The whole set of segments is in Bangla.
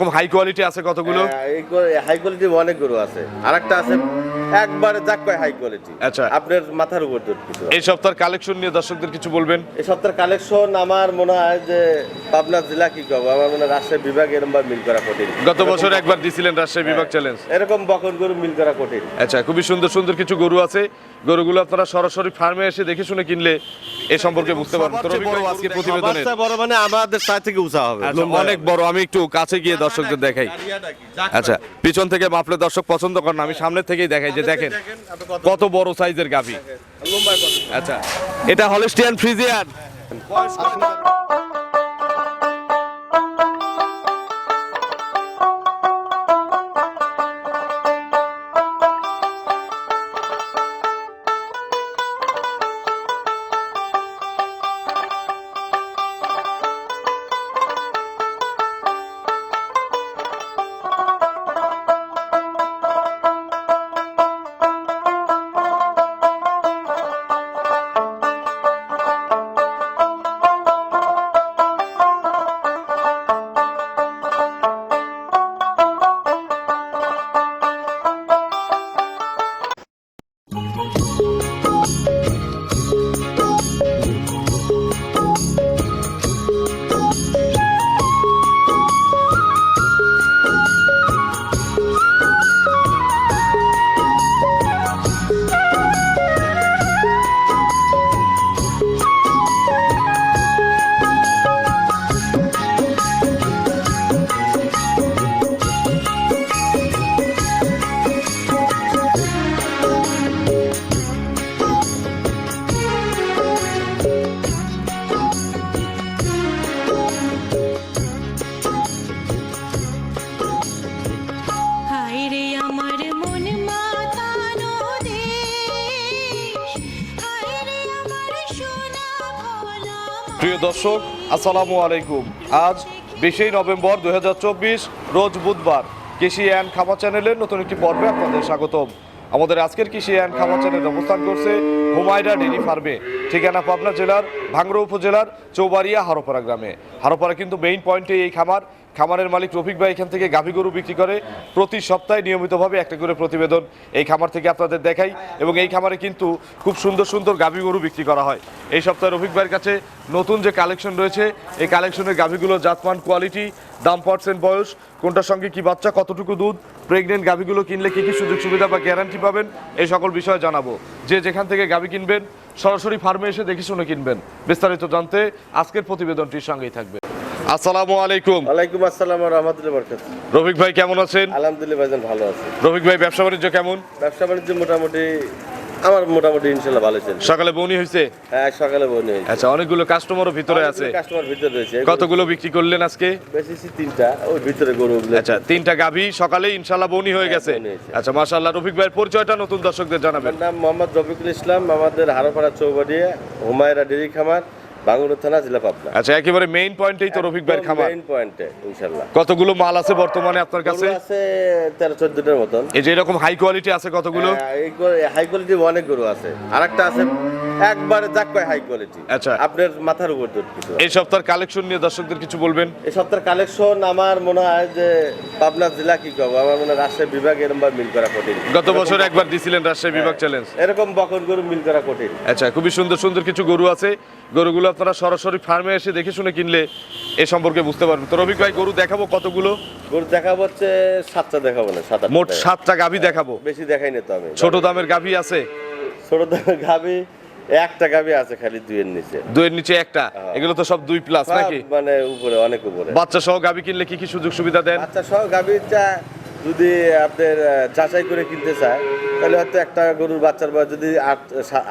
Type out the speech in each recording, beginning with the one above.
এরকম হাই কোয়ালিটি আছে কতগুলো? হাই কোয়ালিটি অনেক গরু আছে আর একটা আছে। একবারে যাক কয় হাই কোয়ালিটি আচ্ছা। আপনার মাথার উপর কিছু এই সপ্তাহের কালেকশন নিয়ে দর্শকদের কিছু বলবেন? এই সপ্তাহের কালেকশন আমার মনে হয় যে পাবনা জেলা কি কব আমার মনে হয় রাজশাহী বিভাগ এরকম মিল করা কঠিন। গত বছর একবার দিছিলেন রাজশাহী বিভাগ চ্যালেঞ্জ এরকম বকন গরু মিল করা কঠিন। আচ্ছা খুবই সুন্দর সুন্দর কিছু গরু আছে। গরুগুলো আপনারা সরাসরি ফার্মে এসে দেখে শুনে কিনলে এ সম্পর্কে বুঝতে পারবেন তো আজকে প্রতিবেদনে বড় মানে আমাদের সাইড থেকে উঁচা হবে আচ্ছা, অনেক বড় আমি একটু কাছে গিয়ে দর্শকদের দেখাই আচ্ছা পিছন থেকে মাপলে দর্শক পছন্দ করেন আমি সামনে থেকেই দেখাই যে দেখেন কত বড় সাইজের গাভি আচ্ছা এটা হলিস্টিয়ান ফ্রিজিয়ান দর্শক, আসসালামু আলাইকুম। আজ বিশেই নভেম্বর দু হাজার চব্বিশ, রোজ বুধবার কৃষি অ্যান্ড খামার চ্যানেলের নতুন একটি পর্বে আপনাদের স্বাগতম। আমাদের আজকের কৃষি অ্যান্ড খামার চ্যানেল অবস্থান করছে হুমায়রা ডেরি ফার্মে, ঠিকানা পাবনা জেলার ভাঙ্গড়া উপজেলার চৌবাড়িয়া হারোপাড়া গ্রামে। হারোপাড়া কিন্তু মেইন পয়েন্টে এই খামার খামারের মালিক রফিক ভাই এখান থেকে গাভী গরু বিক্রি করে প্রতি সপ্তাহে নিয়মিতভাবে একটা করে প্রতিবেদন এই খামার থেকে আপনাদের দেখাই এবং এই খামারে কিন্তু খুব সুন্দর সুন্দর গাভী গরু বিক্রি করা হয়। এই সপ্তাহে রফিক ভাইয়ের কাছে নতুন যে কালেকশন রয়েছে, এই কালেকশনের গাভীগুলোর জাতমান, কোয়ালিটি, দাম, পার্সেন্ট, বয়স, কোনটার সঙ্গে কি বাচ্চা, কতটুকু দুধ, প্রেগনেন্ট গাভীগুলো কিনলে কি কি সুযোগ সুবিধা বা গ্যারান্টি পাবেন, এই সকল বিষয়ে জানাব। যে যেখান থেকে গাভী কিনবেন, সরাসরি ফার্মে এসে দেখে শুনে কিনবেন। বিস্তারিত জানতে আজকের প্রতিবেদনটির সঙ্গেই থাকবে আসসালামু আলাইকুম। ওয়ালাইকুম আসসালাম রহমতুল্লাহ বরকাত রফিক ভাই কেমন আছেন? আলহামদুলিল্লাহ ভাইজান ভালো আছে। রফিক ভাই ব্যবসা বাণিজ্য কেমন? ব্যবসা বাণিজ্য মোটামুটি আমার মোটামুটি ইনশাল্লাহ ভালো চলছে। সকালে বৌনি হয়েছে? হ্যাঁ সকালে বনে হয়েছে। আচ্ছা অনেকগুলো কাস্টমারও ভিতরে আছে। কাস্টমার ভিতরে রয়েছে। কতগুলো বিক্রি করলেন আজকে? বেশি তিনটা ওই ভিতরে গরু আচ্ছা তিনটা গাভী সকালে ইনশাল্লাহ বনি হয়ে গেছে। আচ্ছা মাশাআল্লাহ রফিক ভাইয়ের পরিচয়টা নতুন দর্শকদের জানাবেন। নাম মোহাম্মদ রফিকুল ইসলাম আমাদের হারোপাড়া চৌবাড়িয়া হুমায়রা ডেরি খামার। বাঙ্গুর থানা জেলা পাবনা। আচ্ছা একেবারে মেইন পয়েন্টেই তো রফিক ভাইয়ের খামার। মেইন পয়েন্টে ইনশাল্লাহ। কতগুলো মাল আছে বর্তমানে আপনার কাছে? আছে আছে তেরো এর মতন। এই যে এরকম হাই কোয়ালিটি আছে কতগুলো? হাই কোয়ালিটি অনেক গরু আছে। আরেকটা আছে একবারে যাক কয় হাই কোয়ালিটি আচ্ছা। আপনার মাথার উপর দুধ কিছু। এই সপ্তাহের কালেকশন নিয়ে দর্শকদের কিছু বলবেন? এই সপ্তাহের কালেকশন আমার মনে হয় যে পাবনা জেলা কি কব আমার মনে হয় রাজশাহী বিভাগ এরকম মিল করা কঠিন। গত বছর একবার দিছিলেন রাজশাহী বিভাগ চ্যালেঞ্জ এরকম বকন গরু মিল করা কঠিন। আচ্ছা খুবই সুন্দর সুন্দর কিছু গরু আছে। গরুগুলো আপনারা সরাসরি ফার্মে এসে দেখে শুনে কিনলে এ সম্পর্কে বুঝতে পারবেন। তো রফিক ভাই গরু দেখাবো কতগুলো? গরু দেখাবো হচ্ছে সাতটা দেখাবো না সাত আটটা মোট সাতটা গাভী দেখাবো। বেশি দেখাই না তো আমি। ছোট দামের গাভী আছে? ছোট দামের গাবি একটা গাবি আছে খালি দুইয়ের নিচে। দুইয়ের নিচে একটা? এগুলো তো সব দুই প্লাস নাকি? মানে উপরে অনেক উপরে। বাচ্চা সহ গাবি কিনলে কি কি সুযোগ সুবিধা দেন? বাচ্চা সহ গাভীরটা যদি আপনার যাচাই করে কিনতে চায় তাহলে হয়তো একটা গরুর বাচ্চার বয়স যদি আট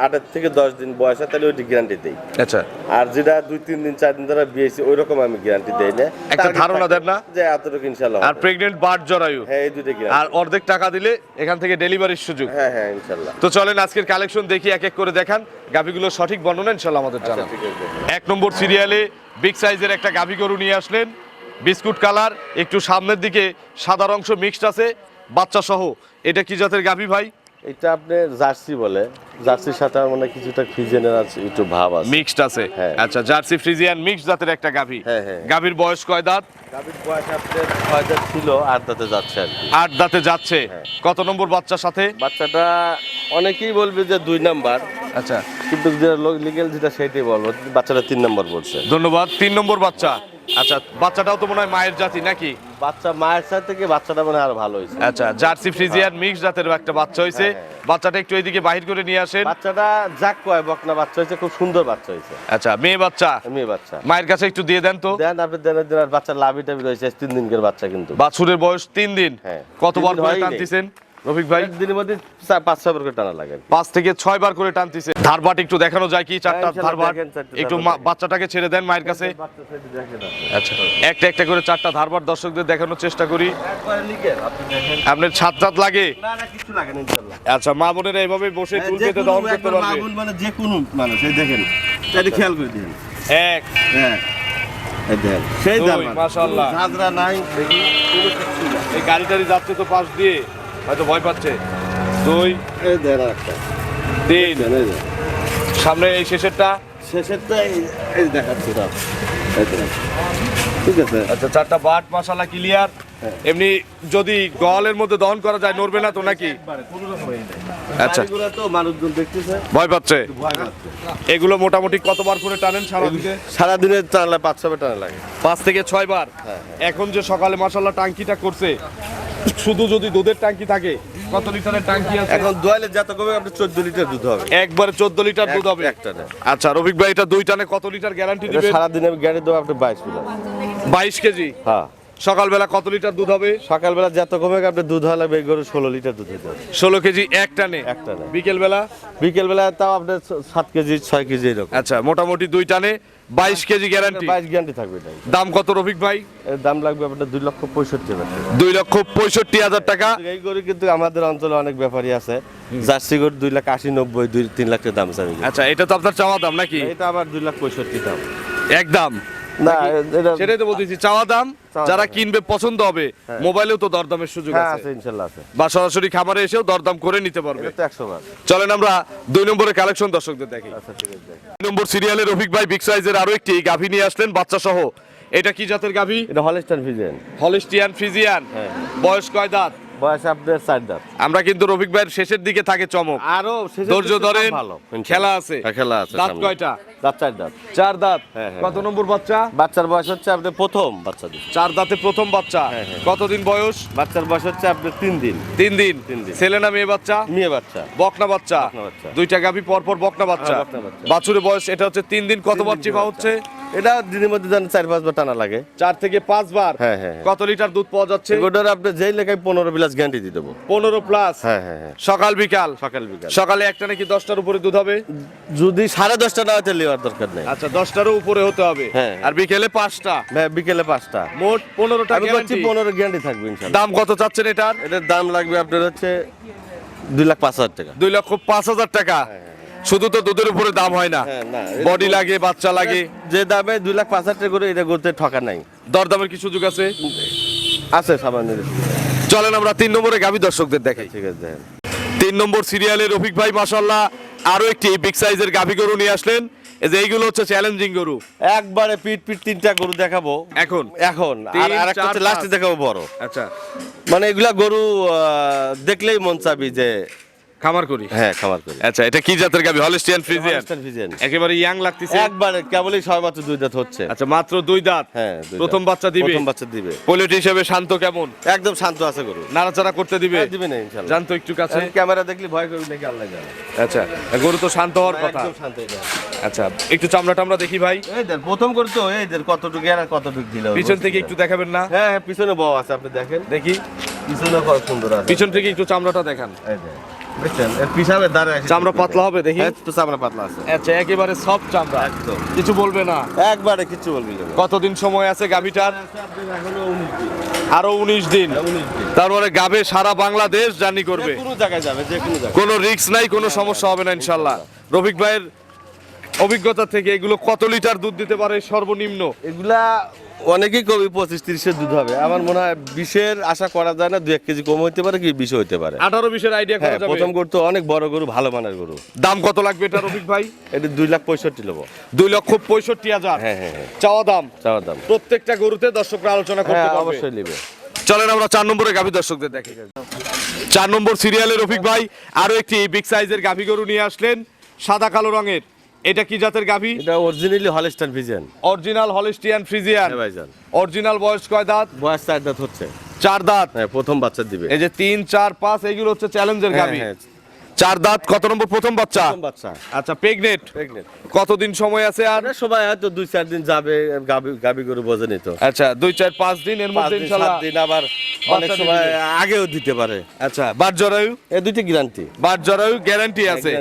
আটের থেকে দশ দিন বয়স হয় তাহলে ওইটি গ্যারান্টি দেই। আচ্ছা। আর যেটা দুই তিন দিন চার দিন ধরে বিয়েছি ওই রকম আমি গ্যারান্টি দেই না। একটা ধারণা দেন না? যে এতটুকু ইনশাল্লাহ আর প্রেগনেন্ট বার্ড জরায়ু। হ্যাঁ এই দুটো আর অর্ধেক টাকা দিলে এখান থেকে ডেলিভারির সুযোগ। হ্যাঁ হ্যাঁ ইনশাল্লাহ তো চলেন আজকের কালেকশন দেখি এক এক করে দেখান। গাভীগুলো সঠিক বর্ণনা ইনশাল্লাহ আমাদের আচ্ছা জানান। এক নম্বর সিরিয়ালে বিগ সাইজের একটা গাভী গরু নিয়ে আসলেন। বিস্কুট কালার একটু সামনের দিকে সাদা অংশ মিক্সড আছে। বাচ্চা সহ এটা কি জাতের গাভী ভাই? এটা আপনি জার্সি বলে। জার্সির সাথে মানে কিছুটা ফিজেনের আছে একটু ভাব আছে। মিক্সড আছে। হ্যাঁ। আচ্ছা জার্সি ফ্রিজিয়ান মিক্স জাতের একটা গাভী। হ্যাঁ, হ্যাঁ। গাভীর বয়স কয় দাঁত? গাভীর বয়স আপনার ছয় দাঁত ছিল আট দাঁতে যাচ্ছে আর আট দাঁতে যাচ্ছে। কত নম্বর বাচ্চার সাথে? বাচ্চাটা অনেকেই বলবে যে দুই নাম্বার। আচ্ছা। কিন্তু যে লিগেল যেটা সেটাই বলব বাচ্চাটা তিন নম্বর পড়ছে। ধন্যবাদ। তিন নম্বর বাচ্চা। আচ্ছা বাচ্চাটাও তো মনে হয় মায়ের জাতি নাকি? বাচ্চা মায়ের সাথে থেকে বাচ্চাটা মানে আর ভালো হয়েছে। আচ্ছা জার্সি ফ্রিজিয়ান মিক্স জাতের একটা বাচ্চা হয়েছে। হ্যাঁ, বাচ্চাটা একটু এইদিকে বাহির করে নিয়ে আসেন। বাচ্চাটা যাক কয় বকনা বাচ্চা হয়েছে খুব সুন্দর বাচ্চা হয়েছে। আচ্ছা মেয়ে বাচ্চা? মেয়ে বাচ্চা। মায়ের কাছে একটু দিয়ে দেন তো। দেন আপনি দেন দেন বাচ্চা লাভি টাভি রয়েছে তিন দিনকের বাচ্চা কিন্তু। বাছুরের বয়স তিন দিন। হ্যাঁ। কতবার করে টানতেছেন? রফিক ভাই দিনের মধ্যে পাঁচ ছয় বার করে টানা লাগে পাঁচ থেকে ছয় বার করে টানতেছে ধারবাট একটু দেখানো যায় কি চারটা হ্যাঁ, ধারবাট একটু বাচ্চাটাকে ছেড়ে দেন মায়ের কাছে। আচ্ছা একটা একটা করে চারটা ধারবাট দর্শকদের দেখানোর চেষ্টা করি। আপনার ছাদ ছাদ লাগে। আচ্ছা মা বোনেরা এইভাবে বসে টুল যে পেতে কোনো দহন করতে পারবে মানে যে কোনো মানুষ, এই দেখেন। এটা খেয়াল করে দিন। এক হ্যাঁ, সেই। মাশাআল্লাহ। ঝাঁঝরা নাই। এই গাড়ি টাড়ি যাচ্ছে তো পাশ দিয়ে হয়তো ভয় পাচ্ছে। দুই একটা। তিন। সামনে এই শেষেরটা? শেষেরটা এই- দেখাচ্ছি। ঠিক আছে। আচ্ছা চারটা বাট মশালা ক্লিয়ার। হ্যাঁ। এমনি যদি গলের মধ্যে দহন করা যায় নড়বে না তো নাকি। আচ্ছা। তো মানুষজন দেখতেছে। ভয় পাচ্ছে? এগুলো মোটামুটি কতবার করে টানেন সারাদিনে? সারাদিনের টানলে পাঁচ ছবে টানা লাগে। পাঁচ থেকে ছয় বার? হ্যাঁ, এখন যে সকালে মশাল্লা টাঙ্কিটা করছে শুধু যদি দুধের ট্যাঙ্কি থাকে কত লিটারের টাঙ্কি আছে? এখন দোয়ালে যত কমে আপনি চোদ্দ লিটার দুধ হবে। একবারে চোদ্দ লিটার দুধ হবে। একটা না আচ্ছা রবিক ভাই এটা দুই টানে কত লিটার গ্যারান্টি দিবেন? সারাদিনে গ্যারি দেবো আপনি বাইশ কিলো বাইশ কেজি? হ্যাঁ। সকালবেলা কত লিটার দুধ হবে? সকালবেলা যত কমে আপনি দুধ হওয়া লাগবে গরু ষোলো লিটার দুধ হতে হবে। ষোলো কেজি এক টানে? এক টানে। বিকেল বেলা বিকেলবেলা তাও আপনার সাত কেজি ছয় কেজি এরকম। আচ্ছা মোটামুটি দুই টানে। বাইশ কেজি গ্যারান্টি বাইশ গ্যারান্টি থাকবে দাম কত রফিক ভাই? দাম লাগবে আপনার দুই লক্ষ পঁয়ষট্টি দুই লক্ষ পঁয়ষট্টি হাজার টাকা। এই গরু কিন্তু আমাদের অঞ্চলে অনেক ব্যাপারী আছে। জার্সি গরু দুই লাখ আশি নব্বই দুই তিন লাখের দাম চাবি আচ্ছা এটা তো আপনার চাওয়া দাম নাকি? এটা আবার দুই লাখ পঁয়ষট্টি দাম। একদম। না সেটাই তো বলতেছি চাওয়া দাম যারা কিনবে পছন্দ হবে মোবাইলেও তো দরদামের সুযোগ হ্যাঁ আছে। বা সরাসরি খামারে এসেও দরদাম করে নিতে পারবে। চলেন আমরা দুই নম্বরের কালেকশন দর্শকদের দেখি। আচ্ছা দুই নম্বর সিরিয়ালের রফিক ভাই বিগ সাইজের আরও একটি গাভী নিয়ে আসলেন বাচ্চা সহ এটা কি জাতের গাভী? এটা হলিস্টান ফিজেন হলিস্টিয়ান ফ্রিজিয়ান হ্যাঁ। বয়স কয় দাঁত? বয়স আপনার চার দাঁত আমরা কিন্তু রফিক ভাইয়ের শেষের দিকে থাকে চমক। আরও ধৈর্য ধরেন খেলা আছে। হ্যাঁ, খেলা আছে দাঁত কয়টা? দাঁত চার দাঁত। চার দাঁত। হ্যাঁ, হ্যাঁ, কত নম্বর বাচ্চা? বাচ্চার বয়স হচ্ছে আপনার প্রথম। বাচ্চা চার দাঁতে প্রথম বাচ্চা। কতদিন বয়স? বাচ্চার বয়স হচ্ছে আপনার তিন দিন। তিন দিন। তিন দিন। ছেলে না মেয়ে বাচ্চা? মেয়ে বাচ্চা। বকনা বাচ্চা। দুইটা গাভী পর পর বকনা বাচ্চা। বাচ্চা। বাছুরের বয়স এটা হচ্ছে তিন দিন। কত বাচ্চা। হচ্ছে? এটা দিনের মধ্যে জানেন চার পাঁচবার টানা লাগে। চার থেকে পাঁচবার? হ্যাঁ, হ্যাঁ, হ্যাঁ। কত লিটার দুধ পাওয়া যাচ্ছে? এগুলোর আপনি যেই লেখায় পনেরো বিলাস গ্যারান্টি দিয়ে দেবো। পনেরো প্লাস হ্যাঁ হ্যাঁ হ্যাঁ। সকাল বিকাল? সকাল বিকাল। সকালে একটা নাকি দশটার উপরে দুধ হবে? যদি সাড়ে দশটা না হতে নেওয়ার দরকার নেই। আচ্ছা দশটারও উপরে হতে হবে। হ্যাঁ। আর বিকেলে পাঁচটা? হ্যাঁ, বিকেলে পাঁচটা। মোট পনেরোটা আমি বলছি পনেরো গ্যারান্টি থাকবে দাম কত চাচ্ছেন এটার? এটার দাম লাগবে আপনার হচ্ছে দুই লাখ পাঁচ হাজার টাকা। দুই লক্ষ পাঁচ হাজার টাকা। শুধু তো দুধের উপরে দাম হয় না। হ্যাঁ, বডি লাগে বাচ্চা লাগে। যে দামে দুই লাখ পাঁচ হাজার টাকা করে এটা করতে ঠকা নাই। দরদামের কি সুযোগ আছে? আছে সামান্য চলেন আমরা তিন নম্বরে গাভী দর্শকদের দেখাই ঠিক আছে তিন নম্বর সিরিয়ালে রফিক ভাই মাসাল্লাহ আরও একটি বিগ সাইজের গাভী গরু নিয়ে আসলেন। এই যে এইগুলো হচ্ছে চ্যালেঞ্জিং গরু। একবারে পিট পিট তিনটা গরু দেখাবো। এখন? এখন। আর চার, হচ্ছে লাস্টে দেখাবো বড়। আচ্ছা। মানে এগুলা গরু দেখলেই মন চাবি যে খামার করি? হ্যাঁ খামার করি। আচ্ছা এটা কি জাতের হলিস্টিয়ান ফ্রিজিয়ান একেবারে ইয়াং লাগতেছে। একবারে কেবলই দুই দাঁত হচ্ছে। আচ্ছা মাত্র দুই দাঁত? হ্যাঁ প্রথম বাচ্চা দিবে? প্রথম বাচ্চা দিবে। পোলেট হিসেবে শান্ত কেমন? একদম শান্ত আছে গরু। নাড়াচাড়া করতে দিবে? দিবে না ইনশাআল্লাহ জানতো একটু কাছে? ক্যামেরা দেখলে ভয় করবি নাকি আল্লাহ জানে। আচ্ছা গরু তো শান্ত হওয়ার কথা। একদম শান্ত আচ্ছা একটু চামড়া টামড়া দেখি ভাই। এই দেখ প্রথম করে তো এই দেখ কতটুকু আর কতটুকু দিল পিছন থেকে একটু দেখাবেন না? হ্যাঁ হ্যাঁ পিছনে বউ আছে আপনি দেখেন। দেখি। পিছনে কত সুন্দর আছে। পিছন থেকে একটু চামড়াটা দেখান। এই দেখ। এর আছে। চামড়া পাতলা হবে দেখি। হ্যাঁ, চামড়া পাতলা আছে। আচ্ছা একেবারে সফট চামড়া। একদম। কিছু বলবে না? একবারে বলবি না। কতদিন সময় আছে গাভিটার? এখনও উনিশ আরও উনিশ দিন। তারপরে গাবে সারা বাংলাদেশ জার্নি করবে। যে কোনো জায়গায় যাবে যে কোনো জায়গায়। কোনো রিস্ক নাই কোনো সমস্যা হবে না ইনশাল্লাহ। রফিক ভাইয়ের অভিজ্ঞতা থেকে এগুলো কত লিটার দুধ দিতে পারে সর্বনিম্ন? এগুলা অনেকেই কবি পঁচিশ তিরিশের দুধ হবে। আমার মনে হয় বিশের আশা করা যায় না দু এক কেজি কম হইতে পারে কি বিশ হইতে পারে। আঠারো বিশের আইডিয়া হ্যাঁ যাবে। প্রথম গরু তো অনেক বড় গরু ভালো মানের গরু। দাম কত লাগবে এটা রফিক ভাই? এটা দুই লাখ পঁয়ষট্টি নেব দুই লক্ষ পঁয়ষট্টি হাজার। হ্যাঁ হ্যাঁ হ্যাঁ। চাওয়া দাম? চাওয়া দাম। প্রত্যেকটা গরুতে দর্শকরা আলোচনা করতে হ্যাঁ পারবে। অবশ্যই নেবে। চলেন আমরা চার নম্বরে গাভী দর্শকদের দেখি। চার নম্বর সিরিয়ালে রফিক ভাই আরও একটি বিগ সাইজের গাভী গরু নিয়ে আসলেন সাদা কালো রঙের। এটা কি জাতের গাভী? এটা originally Holstein Friesian original Holstein Friesian ভাইজান। অরিজিনাল বয়স কয় দাঁত? বয়স চার দাঁত হচ্ছে। চার দাঁত? হ্যাঁ প্রথম বাচ্চা দিবে। এই যে তিন চার পাঁচ এইগুলো হচ্ছে চ্যালেঞ্জের গাভী। হ্যাঁ। চার দাঁত কত নম্বর প্রথম বাচ্চা? বাচ্চা। আচ্ছা প্রেগনেট কতদিন সময় আছে আর? সবাই হয়তো দুই চার দিন যাবে গাবি গরু বোঝেনি তো আচ্ছা দুই চার পাঁচ দিন এর মধ্যে দিন দিন আবার অনেক সময় আগেও দিতে পারে। আচ্ছা বাট জরায়ু? এ দুইটি গ্যারান্টি বাট জরায়ু গ্যারান্টি আছে।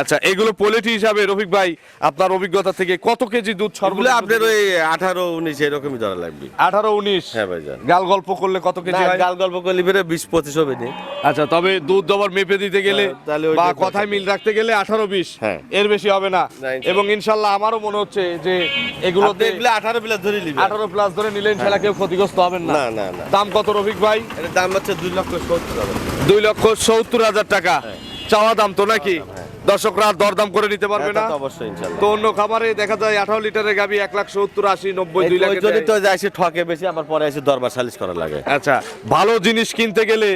আচ্ছা এগুলো পোলেটি হিসাবে রফিক ভাই আপনার অভিজ্ঞতা থেকে কত কেজি দুধ সর্বনিম্ন আপনার ওই আঠারো উনিশ এরকমই ধরা লাগবে। আঠারো উনিশ? হ্যাঁ ভাইজান। গাল গল্প করলে কত কেজি হয়? গাল গল্প করলে বেরে বিশ পঁচিশ হবে নি। আচ্ছা তবে দুধ দবার মেপে দিতে গেলে হ্যাঁ, তাহলে বা কথায় মিল রাখতে গেলে আঠারো বিশ। হ্যাঁ। এর বেশি হবে না। এবং ইনশাল্লাহ আমারও মনে হচ্ছে যে এগুলো এগুলো আঠারো প্লাস ধরে নিবে আঠারো প্লাস ধরে নিলে ইনশাল্লাহ কেউ ক্ষতিগ্রস্ত হবেন না। না না দাম কত রফিক ভাই? দাম হচ্ছে দুই লক্ষ সত্তর হাজার। দুই লক্ষ সত্তর হাজার টাকা। চাওয়া দাম তো নাকি? দর্শকরা দরদাম করে নিতে পারবে হ্যাঁ, না? তো অবশ্যই তো অন্য খাবারে দেখা যায় আঠারো লিটারের গাবি এক লাখ সত্তর আশি নব্বই দুই জন্যই দেয়। তো এসে ঠকে বেশি আবার পরে এসে দরবার সালিশ করা লাগে। আচ্ছা ভালো জিনিস কিনতে গেলে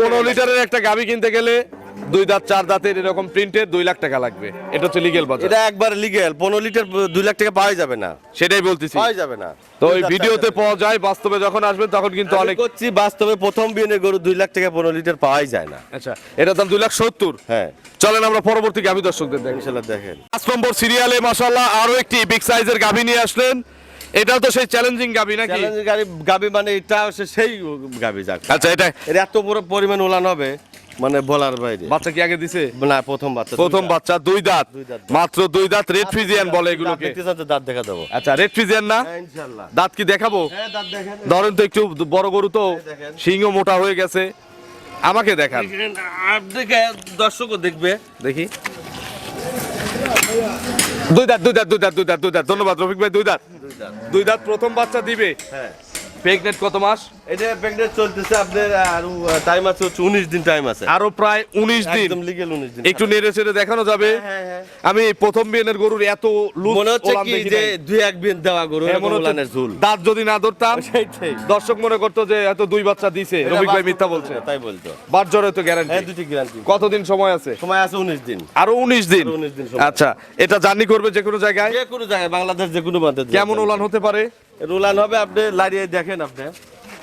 পনেরো লিটারের একটা গাবি কিনতে গেলে দুই দাঁত চার দাঁতের এরকম প্রিন্টের দুই লাখ টাকা লাগবে। এটা হচ্ছে লিগেল বাজার। এটা একবার লিগেল পনেরো লিটার দুই লাখ টাকা পাওয়া যাবে না। সেটাই বলতেছি। পাওয়া যাবে না। তো ওই ভিডিওতে পাওয়া যায় বাস্তবে যখন আসবেন তখন কিন্তু অনেক করছি বাস্তবে প্রথম বিয়ে গরু দুই লাখ টাকা পনেরো লিটার পাওয়াই যায় না। আচ্ছা এটার দাম দুই লাখ সত্তর। হ্যাঁ। চলেন আমরা পরবর্তী গাভী দর্শকদের দেখি ইনশাল্লাহ দেখেন। পাঁচ নম্বর সিরিয়ালে মাসাল্লাহ আরও একটি বিগ সাইজের গাভী নিয়ে আসলেন। এটাও তো সেই চ্যালেঞ্জিং গাভী নাকি? চ্যালেঞ্জের গাড়ি গাবি মানে এটা সেই গাবি যাক। আচ্ছা এটা এত বড় পরিমাণ ওলান হবে। মানে বলার বাইরে। বাচ্চা কি আগে দিছে? না প্রথম বাচ্চা প্রথম বাচ্চা দুই দাঁত। মাত্র দুই দাঁত রেড ফ্রিজিয়ান বলে এগুলোকে। দাঁত দেখা দেবো। আচ্ছা রেড ফ্রিজিয়ান না? হ্যাঁ, ইনশাল্লাহ। দাঁত কি দেখাবো? হ্যাঁ দাঁত দেখেন। ধরেন তো একটু বড় গরু তো সিংহ মোটা হয়ে গেছে। আমাকে দেখান। আপনাকে দর্শকও দেখবে। দেখি। দুই দাঁত দুই দাঁত দুই দাঁত দুই দাঁত দুই দাঁত। ধন্যবাদ রফিক ভাই দুই দাঁত। দুই দাঁত প্রথম বাচ্চা দিবে। হ্যাঁ। প্রেগনেন্ট কত মাস? এটা প্রেগনেন্ট চলতেছে আপনার আর টাইম আছে হচ্ছে উনিশ দিন টাইম আছে। আরও প্রায় উনিশ দিন। একদম লিগেল উনিশ দিন একটু নেড়ে চেড়ে দেখানো যাবে। হ্যাঁ, হ্যাঁ। আমি প্রথম গরুর এত লুজ মনে হচ্ছে কি যে দুই এক দেওয়া গরু হ্যাঁ, ঝুল। দাঁত যদি না ধরতাম দর্শক মনে করতো যে এত দুই বাচ্চা দিছে রফিক ভাই মিথ্যা বলছে। তাই বলতো। বাট জ্বরে তো হ্যাঁ গ্যারান্টি দুটি গ্যারান্টি কতদিন সময় আছে? সময় আছে উনিশ দিন। আরও উনিশ দিন। 19 দিন আচ্ছা এটা জার্নি করবে যে কোনো জায়গায়? যে কোনো জায়গায় বাংলাদেশ যে কোনো কেমন উলান হতে পারে? রুলান হবে আপনি লাড়িয়ে দেখেন আপনি।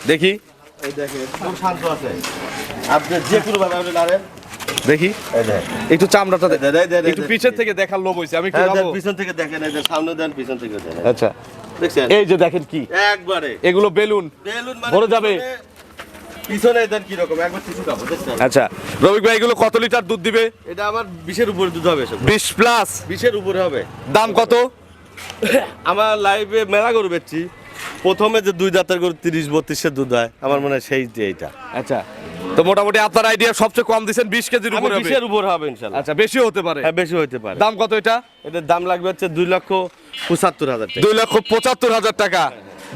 দেখি। এই দেখেন খুব শান্ত আছে। আপনি যে কোনো ভাবে আপনি লাড়েন। দেখি। একটু চামড়াটা দে- দে- দে- দে- দে- একটু পিছের থেকে দেখার লোভ হয়েছে আমি একটু দেন, যাব? পিছন থেকে দেখেন এই সামনে দেন পিছন থেকে দেন আচ্ছা। দেখছেন? এই যে দেখেন কি? একবারে। এগুলো বেলুন। বেলুন মানে ভরে যাবে। পিছনে- দেন কি রকম একবার টিস্যু কাপড় দেখছেন? আচ্ছা। রবিক ভাই এগুলো কত লিটার দুধ দিবে? এটা আমার বিশের উপরে দুধ হবে সব বিশ প্লাস। বিশের উপরে হবে। দাম কত? আমার লাইফে মেলা গরু বেচছি। প্রথমে যে দুই দাঁতের গরু তিরিশ বত্রিশের দুধ হয়। আমার মনে হয় সেই যে এইটা। আচ্ছা তো মোটামুটি আপনার আইডিয়া সবচেয়ে কম দিচ্ছেন বিশ কেজির উপরে বিশের উপর হবে ইনশাল্লাহ। আচ্ছা বেশি হতে পারে। হ্যাঁ বেশি হতে পারে। দাম কত এটা? এটার দাম লাগবে হচ্ছে দুই লক্ষ পঁচাত্তর হাজার টাকা। দুই লক্ষ পঁচাত্তর হাজার টাকা।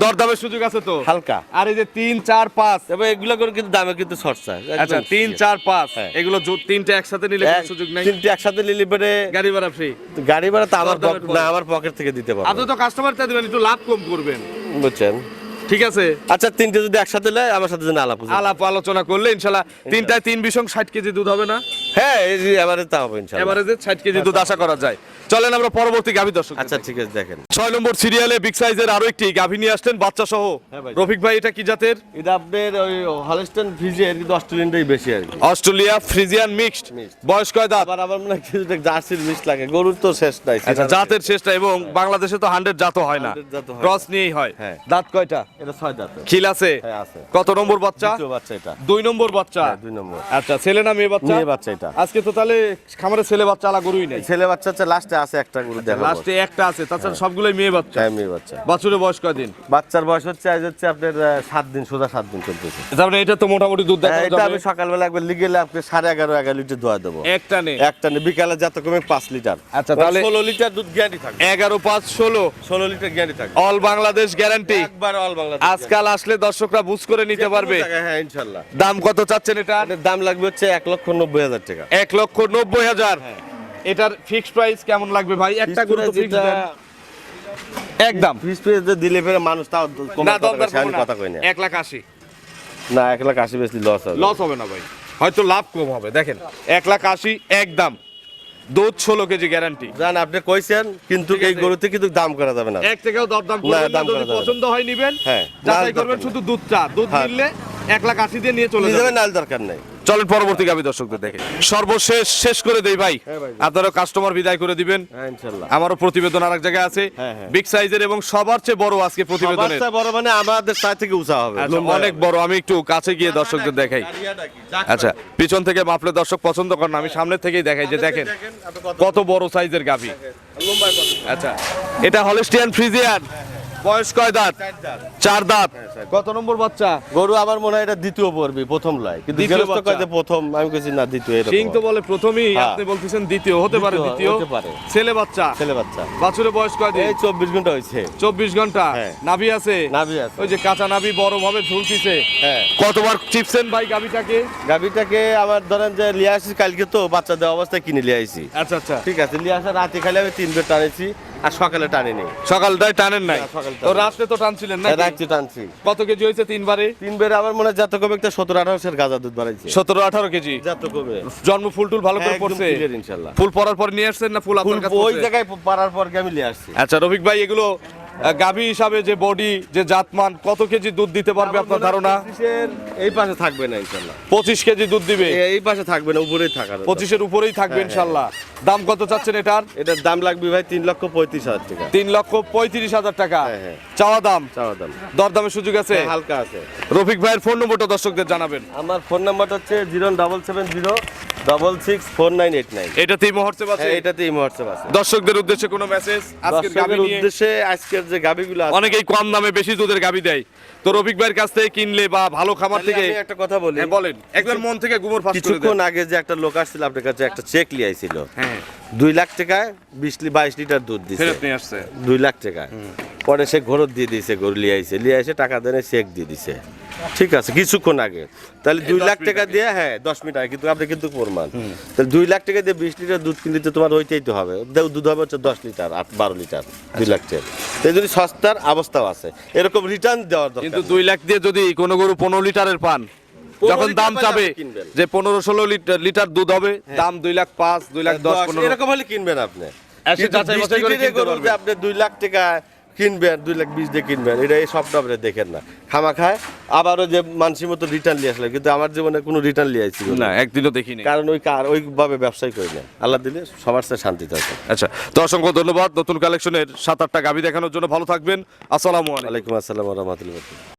দরদামের সুযোগ আছে তো। হালকা। আর এই যে তিন চার পাঁচ। এগুলো করে কিন্তু দামে কিন্তু সরসা আচ্ছা তিন চার পাঁচ। হ্যাঁ। এগুলো তিনটে একসাথে নিলে সুযোগ নাই? তিনটে একসাথে নিলে পরে গাড়ি ভাড়া ফ্রি গাড়ি ভাড়া তো আমার। না আমার পকেট থেকে দিতে আপনি তো কাস্টমার তা দিবেন একটু লাভ কম করবেন। বুঝছেন? ঠিক আছে? আচ্ছা তিনটে যদি একসাথে নেয় আমার সাথে যেন আলাপ আলাপ আলোচনা করলে ইনশাল্লাহ তিনটায় তিন বিশং ষাট কেজি দুধ হবে না? হ্যাঁ এই যে তা হবে ইনশাল্লাহ। এভারেজে ষাট কেজি দুধ আশা করা যায়। চলেন আমরা পরবর্তী গাভী দর্শক আচ্ছা ঠিক আছে দেখেন। ছয় নম্বর সিরিয়ালে বিগ সাইজের আরও একটি গাভী নিয়ে আসলেন বাচ্চা সহ হ্যাঁ রফিক ভাই এটা কি জাতের? এটা আপনার ওই হলস্টেন ফ্রিজের কিন্তু অস্ট্রেলিয়ানটাই বেশি আর কি। অস্ট্রেলিয়া ফ্রিজিয়ান মিক্সড বয়স কয় দাঁত? আবার আবার মনে কিছুটা জার্সির মিস লাগে। গরুর তো শেষ নাই আচ্ছা জাতের শেষটা এবং বাংলাদেশে তো হান্ড্রেড জাতও হয় না। 100 জাতও হয় না। ক্রস নিয়েই হয়। হ্যাঁ। দাঁত কয়টা? এটা ছয় দাঁত খিল আছে? হ্যাঁ কত নম্বর বাচ্চা? বাচ্চা এটা। দুই নম্বর বাচ্চা? দুই নম্বর। আচ্ছা ছেলে না মেয়ে বাচ্চা? মেয়ে বাচ্চা এটা। আজকে তো তাহলে খামারে ছেলে বাচ্চা আলা গরুই নেই। ছেলে বাচ্চা হচ্ছে লাস্টে আছে একটা গরু দেখা লাস্টে একটা আছে তাছাড়া সবগুলোই মেয়ে বাচ্চা। হ্যাঁ মেয়ে বাচ্চা। বাছুরের বয়স কয়দিন? বাচ্চার বয়স হচ্ছে আজ হচ্ছে আপনার সাত দিন সোজা সাত দিন চলতেছে। তার মানে এটা তো মোটামুটি দুধ দেখা হ্যাঁ, এটা আমি সকালবেলা একবার লিগেলে আপনি সাড়ে এগারো এগারো লিটার দোয়া দেবো। একটা নে। একটা নেই বিকালে যত কমে পাঁচ লিটার। আচ্ছা, তাহলে- ষোলো লিটার দুধ গ্যারান্টি থাকবে। এগারো পাঁচ ষোলো। ষোলো লিটার গ্যারান্টি থাকবে। অল বাংলাদেশ গ্যারান্টি একবার অল বাংলা আজকাল আসলে দর্শকরা বুঝ করে নিতে পারবে। হ্যাঁ ইনশাল্লাহ। দাম কত চাচ্ছেন এটা? দাম লাগবে হচ্ছে এক লক্ষ নব্বই হাজার টাকা। এক লক্ষ নব্বই হাজার। এটার ফিক্স প্রাইস কেমন লাগবে ভাই? একটা গরু তো ফিক্স একদম ফিস ফিস দিলে ফেরে মানুষ তাও কম কথা কই না। এক লাখ আশি। না এক লাখ আশি বেশি লস হবে। লস হবে না ভাই। হয়তো লাভ কম হবে। দেখেন এক লাখ আশি একদম দুধ ষোলো কেজি গ্যারান্টি জান আপনি কইছেন কিন্তু এই গরুতে কিন্তু দাম করা যাবে না। এক থেকেও দরদাম করবেন দাম যদি করা যাবে পছন্দ হয় নিবেন হ্যাঁ, যাচাই করবেন শুধু দুধটা। দুধ হ্যাঁ। নিলে এক লাখ আশি দিয়ে নিয়ে চলে যাবেন। নাল দরকার নেই। চলেন পরবর্তী গাবি দর্শকদের দেখে। সর্বশেষ শেষ করে দেই ভাই। হ্যাঁ আপনারও কাস্টমার বিদায় করে দিবেন। হ্যাঁ আমারও প্রতিবেদন আরেক জায়গায় আছে। হ্যাঁ, হ্যাঁ। বিগ সাইজের এবং সবার চেয়ে বড় আজকে প্রতিবেদনের। বড় মানে আমাদের সাইড থেকে উঁচা হবে। আচ্ছা, অনেক বড়। আমি একটু কাছে গিয়ে দর্শকদের দেখাই। আচ্ছা পিছন থেকে মাপলে দর্শক পছন্দ করেন আমি সামনে থেকেই দেখাই যে দেখেন কত বড় সাইজের গাভি আচ্ছা এটা হলিস্টিয়ান ফ্রিজিয়ান বয়স কয় দাঁত? চার দাঁত। কত নম্বর বাচ্চা গরু আমার মনে হয় এটা দ্বিতীয় পর্বি প্রথম লয় কিন্তু গেরস্ত। প্রথম আমি কইছি না দ্বিতীয় এরকম। সিং তো বলে প্রথমেই হ্যাঁ। আপনি বলতেছেন দ্বিতীয় হতে পারে দ্বিতীয়, হতে পারে। ছেলে বাচ্চা। ছেলে বাচ্চা। বাছুরের বয়স কয় দিন? এই চব্বিশ ঘণ্টা হয়েছে চব্বিশ ঘণ্টা। হ্যাঁ। নাভি আছে? নাভি আছে। ওই যে কাঁচা নাভি বড় ভাবে ঝুলতিছে। হ্যাঁ। কতবার চিপসেন ভাই গাভিটাকে? গাভিটাকে আমার ধরেন যে লিয়ে আসি কালকে তো বাচ্চা দেওয়া অবস্থায় কিনে লিয়ে আইছি। আচ্ছা আচ্ছা। ঠিক আছে লিয়ে আসা রাতে খালি আমি তিন বের টানেছি। আর সকালে টানিনি। সকালটায় টানেন নাই? তো রাত্রে তো টানছিলেন না রাত্রে টানছি। কত কেজি হয়েছে তিনবারে? তিনবারে আবার আমার মনে হয় যত কমে একটা সতেরো আঠারো সের গাঁজা দুধ বাড়াইছে সতেরো আঠারো কেজি? যত কমে জন্ম ফুল টুল ভালো করে পড়ছে? ইনশাল্লাহ। ফুল পড়ার পর নিয়ে আসছেন না ফুল আপনার ওই জায়গায় পারার পর আমি নিয়ে আসছি। আচ্ছা রফিক ভাই এগুলো গাভী হিসাবে যে বডি যে জাতমান কত কেজি দুধ দিতে পারবে আপনার ধারণা? এই পাশে থাকবে না ইনশাল্লাহ। পঁচিশ কেজি দুধ দিবে? এই পাশে থাকবে না উপরেই থাকার। পঁচিশের উপরেই থাকবে ইনশাল্লাহ। দাম কত চাচ্ছেন এটার? এটার দাম লাগবে ভাই তিন লক্ষ পঁয়ত্রিশ হাজার টাকা। তিন লক্ষ পঁয়ত্রিশ হাজার টাকা। হ্যাঁ, হ্যাঁ। চাওয়া দাম? চাওয়া দাম। দরদামের সুযোগ আছে? হ্যাঁ, হালকা আছে। রফিক ভাইয়ের ফোন নম্বরটা দর্শকদের জানাবেন। আমার ফোন নাম্বারটা হচ্ছে zero double seven zero double six four nine eight nine এটাতেই মহর্ষে আছে? হ্যাঁ এটাতে আছে। দর্শকদের উদ্দেশ্যে কোনো মেসেজ আজকের গাভী উদ্দেশ্যে আজকের যে গাবিগুলো আছে। অনেকেই কম দামে বেশি দুধের গাভী দেয়। তো রফিক ভাইয়ের কাছ থেকে কিনলে বা ভালো খামার থেকে একটা কথা বলি। হ্যাঁ, বলেন। একবার মন থেকে গুমর ফাঁস কিছুক্ষণ আগে যে একটা লোক আসছিল আপনার কাছে একটা চেক লিয়ে আইছিল হ্যাঁ। দুই লাখ টাকায় বিশ বাইশ লিটার দুধ দিছে। ফেরত নিয়ে আসছে। দুই লাখ টাকা পরে সে ঘরত দিয়ে দিয়েছে গরু লিয়ে আইছে লিয়ে এসে টাকা দেনে চেক দিয়ে দিছে। ঠিক আছে কিছুক্ষণ আগে। তাহলে দুই লাখ টাকা দিয়ে হ্যাঁ দশ মিনিট আগে কিন্তু আপনি কিন্তু প্রমাণ। তাহলে দুই লাখ টাকা দিয়ে বিশ লিটার দুধ কিনতে তোমার হইতেই তো হবে। দুধ হবে হচ্ছে দশ লিটার আট বারো লিটার দুই লাখ টাকা। এই যদি সস্তার অবস্থাও আছে এরকম রিটার্ন দেওয়ার দরকার কিন্তু দুই লাখ দিয়ে যদি কোনো গরু পনেরো লিটারের পান যখন দাম চাবে যে পনেরো ষোলো লিটার লিটার দুধ হবে দাম দুই লাখ পাঁচ দুই লাখ দশ পনেরো। এরকম হলে কিনবেন আপনি। আপনি দুই লাখ টাকা কিনবেন দুই লাখ বিশ দিয়ে কিনবেন এটা এই সবটা আপনি দেখেন না। খামা খায় আবারও যে মানসি মতো রিটার্ন নিয়ে আসলাম কিন্তু আমার জীবনে কোনো রিটার্ন নিয়ে আসছিল না। একদিনও দেখিনি। কারণ ওই কার ওইভাবে ব্যবসায় করে না। আল্লাহ দিলে সবার সাথে শান্তি থাকবে আচ্ছা তো অসংখ্য ধন্যবাদ। নতুন কালেকশনের সাত আটটা গাভি দেখানোর জন্য ভালো থাকবেন। আসসালামু আলাইকুম। আসসালাম রহমতুল্লাহ